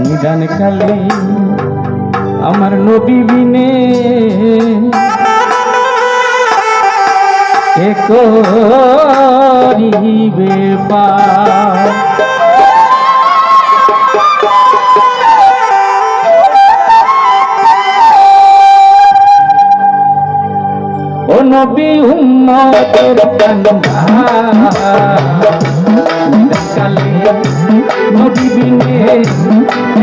নিদান কালে আমার নবী বিনে করিবে ও নবী উম্মতের কান্দা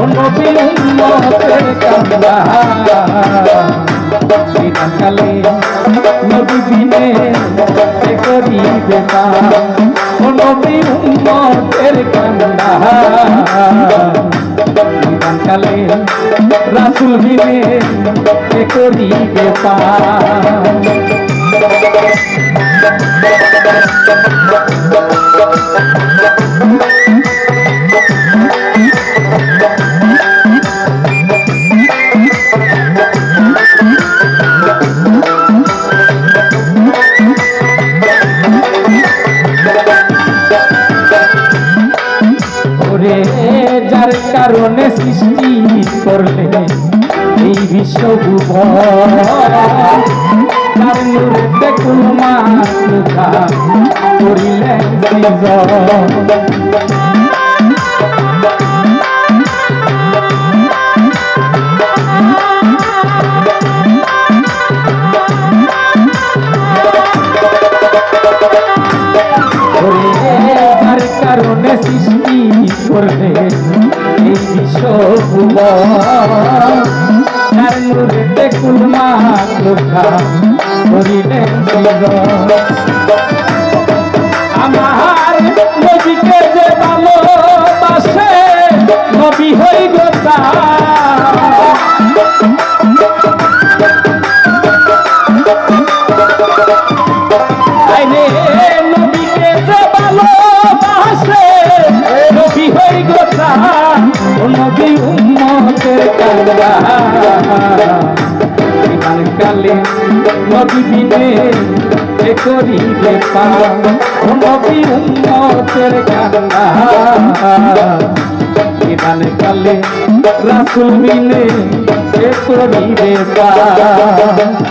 ও নবী উম্মতের কান্দা বিধান কালে নবী বিনে এ করিবে পার ও নবী উম্মতের রাসুল বিনে সৃষ্টি করলে এই বিশ্ব দেখুন মা করিলেন তার নূরে দেখুন মাতৃকা করিলেন সৃজন বিধান কালে নবী বিনে এ ও নবী উম্মতের কান্দা বিধান কালে রাসুল বিনে এ করিবে পার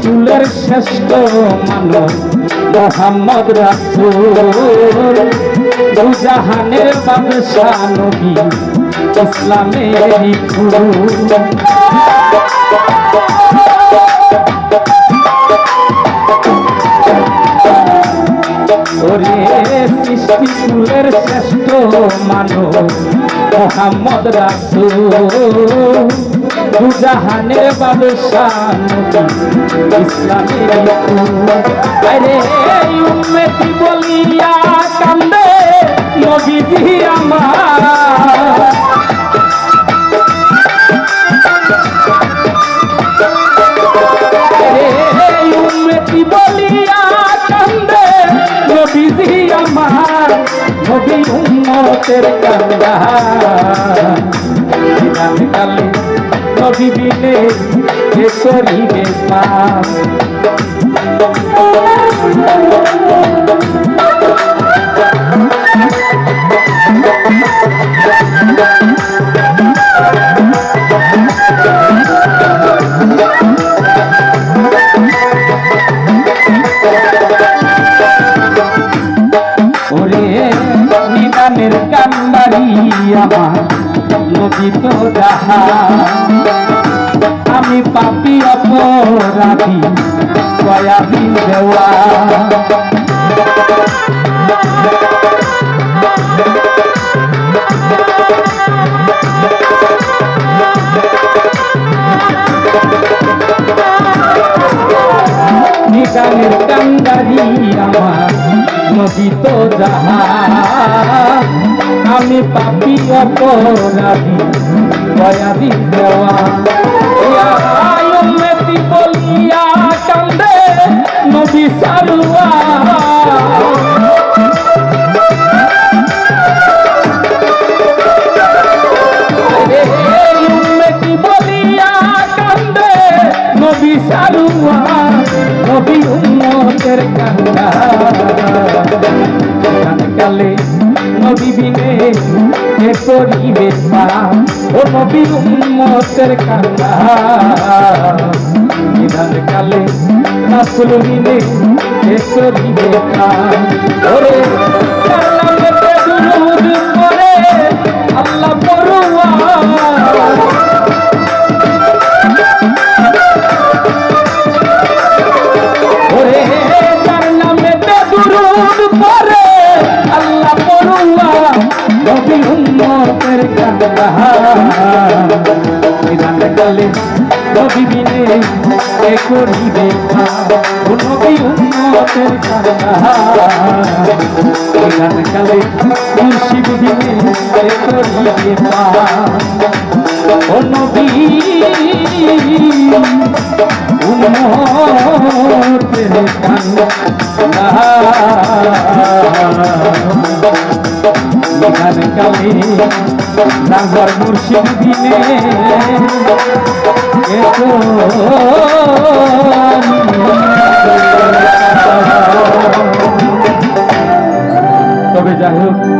কুলের শ্রেষ্ঠ মানব মোহাম্মদ রাসূল। দুজাহানের ইসলামের ফুল শ্রেষ্ঠ মানব মোহাম্মদ রাসূল। দুজাহানের বাদশাহ ইসলামের আরে উম্মতি বলিয়া কান্দে নবীজি আমার। বলিয়া কান্দে নবীজি আমার। নবী উম্মতের কান্দা। কালে সবই দিলে যে করিবে পাপ। আমার নদী তো যাহা অপরাধী কয়াদি দেওয়া নিগানের কান্দারি আমার নদী তো যাহা আমি পাপি অপরাধী কয়াদি দেওয়া নবী উম্মতের কান্দা কালে নবী বিনে এ করিবে পাপ ও নবী উম্মতের কান্দা বিধান কালে রাসুল বিনে এ দুরুদ বিধান কালে নবী বিনে এ করিবে নবী উম্মতের কান্দা বিধান কালে মুর্শিদ বিনে এ করিবে ও নবী উম্মতের কান্না নাগর মুর্শিদ দিনে তবে যাই হোক